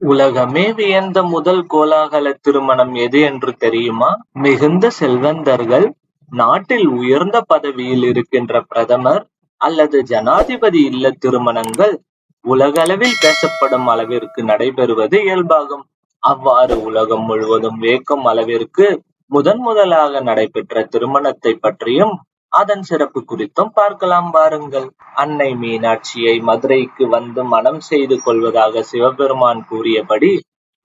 உலகமே வியந்த முதல் கோலாகல திருமணம் எது என்று தெரியுமா? மிகுந்த செல்வந்தர்கள், நாட்டில் உயர்ந்த பதவியில் இருக்கின்ற பிரதமர் அல்லது ஜனாதிபதி இல்ல திருமணங்கள் உலகளவில் பேசப்படும் அளவிற்கு நடைபெறுவது இயல்பாகும். அவ்வாறு உலகம் முழுவதும் வியக்கும் அளவிற்கு முதன் முதலாக நடைபெற்ற திருமணத்தை பற்றியும் அதன் சிறப்பு குறித்தும் பார்க்கலாம் வாருங்கள். அன்னை மீனாட்சியை மதுரைக்கு வந்து மணம் செய்து கொள்வதாக சிவபெருமான் கூறியபடி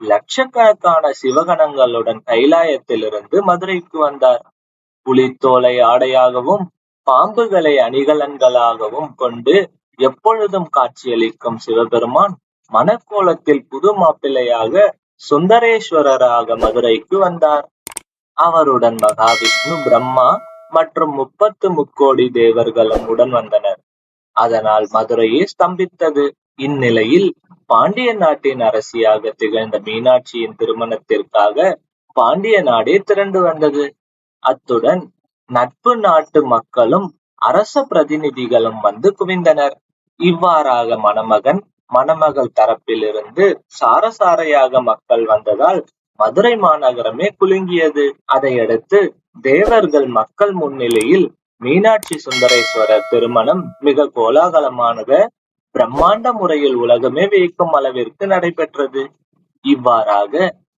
லட்சக்கணக்கான சிவகணங்களுடன் கைலாயத்திலிருந்து மதுரைக்கு வந்தார். புலித்தோலை ஆடையாகவும் பாம்புகளை அணிகலன்களாகவும் கொண்டு எப்பொழுதும் காட்சியளிக்கும் சிவபெருமான் மணக்கோலத்தில் புது மாப்பிள்ளையாக சுந்தரேஸ்வரராக மதுரைக்கு வந்தார். அவருடன் மகாவிஷ்ணு, பிரம்மா மற்றும் முப்பத்து முக்கோடி தேவர்களும் உடன் வந்தனர். அதனால் மதுரையே ஸ்தம்பித்தது. இந்நிலையில் பாண்டிய நாட்டின் அரசியாக திகழ்ந்த மீனாட்சியின் திருமணத்திற்காக பாண்டிய நாடே திரண்டு வந்தது. அத்துடன் நட்பு நாட்டு மக்களும் அரச பிரதிநிதிகளும் வந்து குவிந்தனர். இவ்வாறாக மணமகன், மணமகள் தரப்பிலிருந்து சாரசாரையாக மக்கள் வந்ததால் மதுரை மாநகரமே குலுங்கியது. அதையடுத்து தேவர்கள் மக்கள் முன்னிலையில் மீனாட்சி சுந்தரேஸ்வரர் திருமணம் மிக கோலாகலமானத பிரம்மாண்ட முறையில் உலகமே வியக்கும் அளவிற்கு நடைபெற்றது. இவ்வாறாக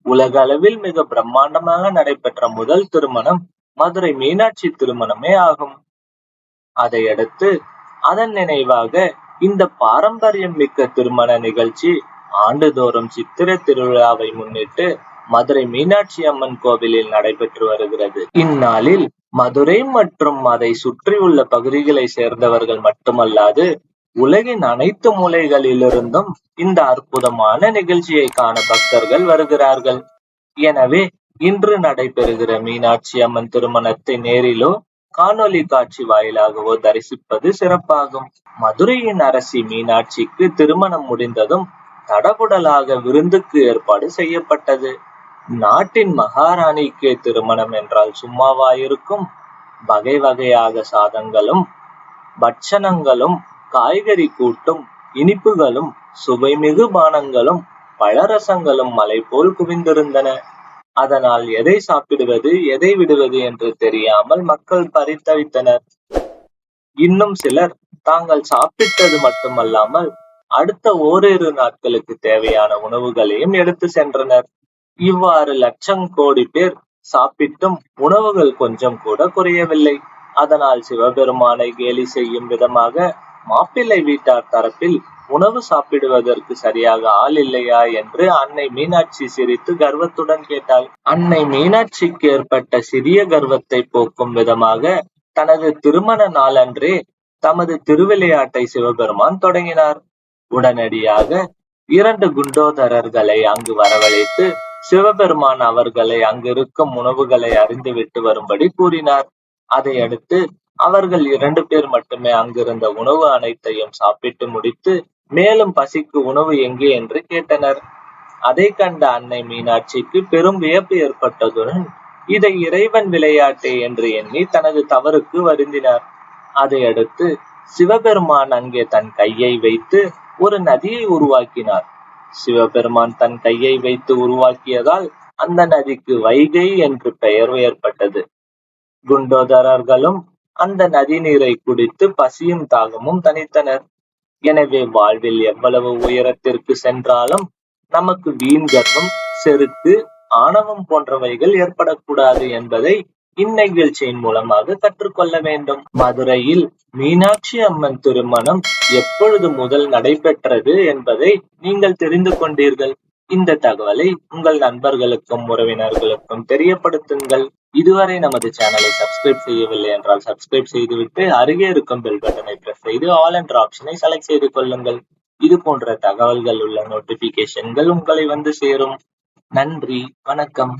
உலக அளவில் மிக பிரம்மாண்டமாக நடைபெற்ற முதல் திருமணம் மதுரை மீனாட்சி திருமணமே ஆகும். அதையடுத்து அதன் நினைவாக இந்த பாரம்பரியம் மிக்க திருமண நிகழ்ச்சி ஆண்டுதோறும் சித்திரை திருவிழாவை முன்னிட்டு மதுரை மீனாட்சி அம்மன் கோவிலில் நடைபெற்று வருகிறது. இந்நாளில் மதுரை மற்றும் அதை சுற்றியுள்ள பகுதிகளை சேர்ந்தவர்கள் மட்டுமல்லாது உலகின் அனைத்து மூலைகளிலிருந்தும் இந்த அற்புதமான நிகழ்ச்சியை காண பக்தர்கள் வருகிறார்கள். எனவே இன்று நடைபெறுகிற மீனாட்சி அம்மன் திருமணத்தை நேரிலோ காணொலி காட்சி வாயிலாகவோ தரிசிப்பது சிறப்பாகும். மதுரையின் அரசி மீனாட்சிக்கு திருமணம் முடிந்ததும் தடபுடலாக விருந்துக்கு ஏற்பாடு செய்யப்பட்டது. நாட்டின் மகாராணிக்கே திருமணம் என்றால் சும்மாவா இருக்கும்? வகை வகையாக சாதங்களும், பட்சணங்களும், காய்கறி கூட்டும், இனிப்புகளும், சுவைமிகு பானங்களும், பழரசங்களும் மலை போல் குவிந்திருந்தன. அதனால் எதை சாப்பிடுவது, எதை விடுவது என்று தெரியாமல் மக்கள் பரித்தவித்தனர் இன்னும் சிலர் தாங்கள் சாப்பிட்டது மட்டுமல்லாமல் அடுத்த ஓரிரு நாட்களுக்கு தேவையான உணவுகளையும் எடுத்து சென்றனர். இவ்வாறு லட்சம் கோடி பேர் சாப்பிட்டும் உணவுகள் கொஞ்சம் கூட குறையவில்லை. அதனால் சிவபெருமானை கேலி செய்யும் விதமாக மாப்பிள்ளை வீட்டார் தரப்பில் உணவு சாப்பிடுவதற்கு சரியாக ஆள் இல்லையா என்று அன்னை மீனாட்சி சிரித்து கர்வத்துடன் கேட்டாள். அன்னை மீனாட்சிக்கு ஏற்பட்ட சிறிய கர்வத்தை போக்கும் விதமாக தனது திருமண நாளன்றே தமது திருவிளையாட்டை சிவபெருமான் தொடங்கினார். உடனடியாக இரண்டு குண்டோதரர்களை அங்கு வரவழைத்து சிவபெருமான் அவர்களை அங்கிருக்கும் உணவுகளை அறிந்துவிட்டு வரும்படி கூறினார். அதையடுத்து அவர்கள் இரண்டு பேர் மட்டுமே அங்கிருந்த உணவு அனைத்தையும் சாப்பிட்டு முடித்து மேலும் பசிக்கு உணவு எங்கே என்று கேட்டனர். அதை கண்ட அன்னை மீனாட்சிக்கு பெரும் வியப்பு ஏற்பட்டதுடன் இதை இறைவன் விளையாட்டே என்று எண்ணி தனது தவறுக்கு வருந்தினார். அதையடுத்து சிவபெருமான் அங்கே தன் கையை வைத்து ஒரு நதியை உருவாக்கினார். சிவபெருமான் தன் கையை வைத்து உருவாக்கியதால் அந்த நதிக்கு வைகை என்று பெயர் ஏற்பட்டது. குண்டோதரர்களும் அந்த நதி நீரை குடித்து பசியும் தாகமும் தனித்தனர் எனவே வாழ்வில் எவ்வளவு உயரத்திற்கு சென்றாலும் நமக்கு வீண் கர்வம், செருக்கு, ஆணவம் போன்றவைகள் ஏற்படக்கூடாது என்பதை இந்நிகழ்ச்சியின் மூலமாக கற்றுக்கொள்ள வேண்டும். மதுரையில் மீனாட்சி அம்மன் திருமணம் எப்பொழுது முதல் நடைபெற்றது என்பதை நீங்கள் தெரிந்து கொண்டீர்கள். இந்த தகவலை உங்கள் நண்பர்களுக்கும் உறவினர்களுக்கும் தெரியப்படுத்துங்கள். இதுவரை நமது சேனலை சப்ஸ்கிரைப் செய்யவில்லை என்றால் சப்ஸ்கிரைப் செய்துவிட்டு அருகே இருக்கும் பெல் பட்டனை பிரஸ் செய்து ஆல் என்ற ஆப்ஷனை செலக்ட் செய்து கொள்ளுங்கள். இது போன்ற தகவல்கள் உள்ள நோட்டிபிகேஷன்கள் உங்களை வந்து சேரும். நன்றி வணக்கம்